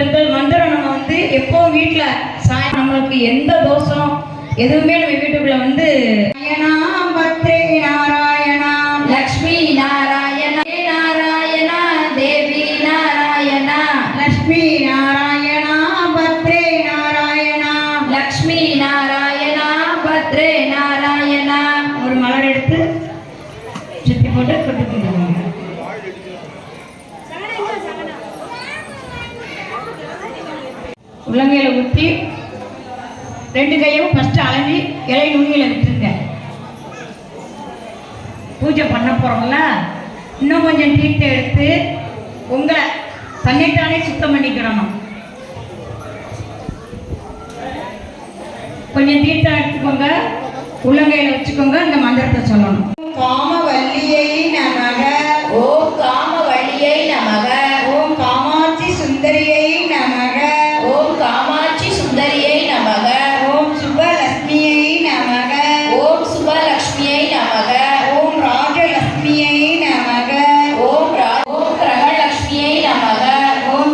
இந்த மந்திரம் நம்ம வந்து எப்போ வீட்டில் சாய் நம்மளுக்கு எந்த தோஷம் எதுவுமே நம்ம வீட்டுக்குள்ள வந்து பத்ரே நாராயணா லக்ஷ்மி நாராயண நாராயணா தேவி நாராயணா. லக்ஷ்மி நாராயணா பத்ரே நாராயணா. லக்ஷ்மி நாராயணா பத்ரே நாராயணா. ஒரு மலர் எடுத்து சுத்தி போட்டு கொட்டிக்கிடுவாங்க உள்ளங்கையில் ஊற்றி ரெண்டு கையும் ஃபஸ்ட்டு அலம்பி இலை நுனியில் விட்டுருங்க. பூஜை பண்ண போகிறோம்ல இன்னும் கொஞ்சம் தீர்த்தம் எடுத்து உங்களை தன்னைத்தானே சுத்தம் பண்ணிக்கிறணும் கொஞ்சம் தீர்த்தம் எடுத்துக்கோங்க. உள்ளங்கையில் வச்சுக்கோங்க. இந்த மந்திரத்தை சொல்லணும் நமக ஓம்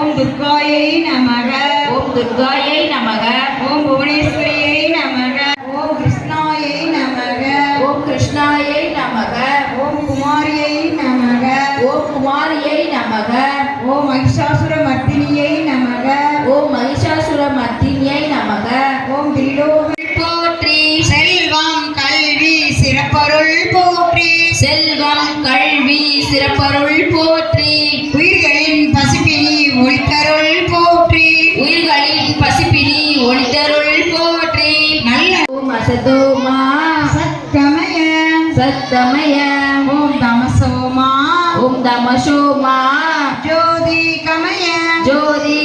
ஓம் துர்காயை நமக. ஓம் துர்காயை நமக. ஓம் புவனேஸ்வரியை நமக. ஓம் கிருஷ்ணாயை நமக. ஓம் கிருஷ்ணாயை நமக. ஓம் குமாரியை நமக. ஓம் குமாரியை நமக. ஓம் மகிஷாசுர மர்த்தினியை நமக. ஓம் மகிஷாசுர மர்த்தினியை நமக. ஓம் திரிலோக போற்றி. செல்வம் கல்வி சிறப்பருள் போற்றி. செல்வம் கல்வி சிறப்பருள் போற்றி. சத்தமய ஓம் தமசோமா ஓம் தமசோமா ஜோதி கமய ஜோதி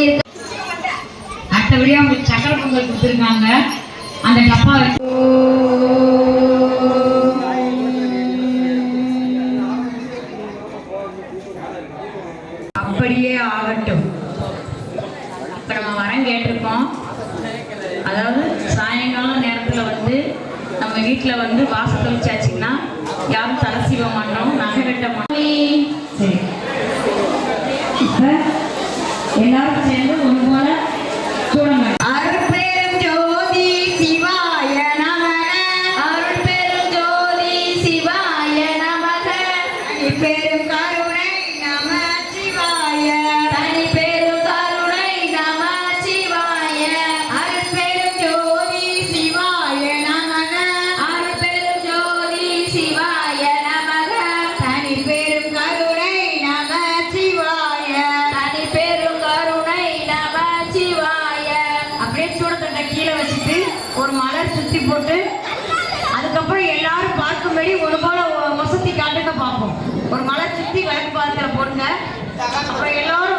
அடுத்தபடியாக உங்களுக்கு சக்கரை பொங்கல் கொடுத்துருக்காங்க அந்த டப்பா அப்படியே ஆகட்டும். இப்போ நம்ம வரம் கேட்டிருக்கோம். அதாவது சாயங்காலம் நேரத்தில் வந்து நம்ம வீட்டில் வந்து வாசல் தெளிச்சாச்சுன்னா யாரும் தலை சீவ மாட்டோம் நகை வெட்ட மாட்டோம் சரி எல்லாரும் சேர்ந்து மலர் போட்டு அதுக்கப்புறம் எல்லாரும் பார்க்கும்படி ஒரு போல ஒ- காட்டுங்க பார்ப்போம். ஒரு மலை சுத்தி விளக்கு பாத்திர போடுங்க அப்புறம் எல்லாரும்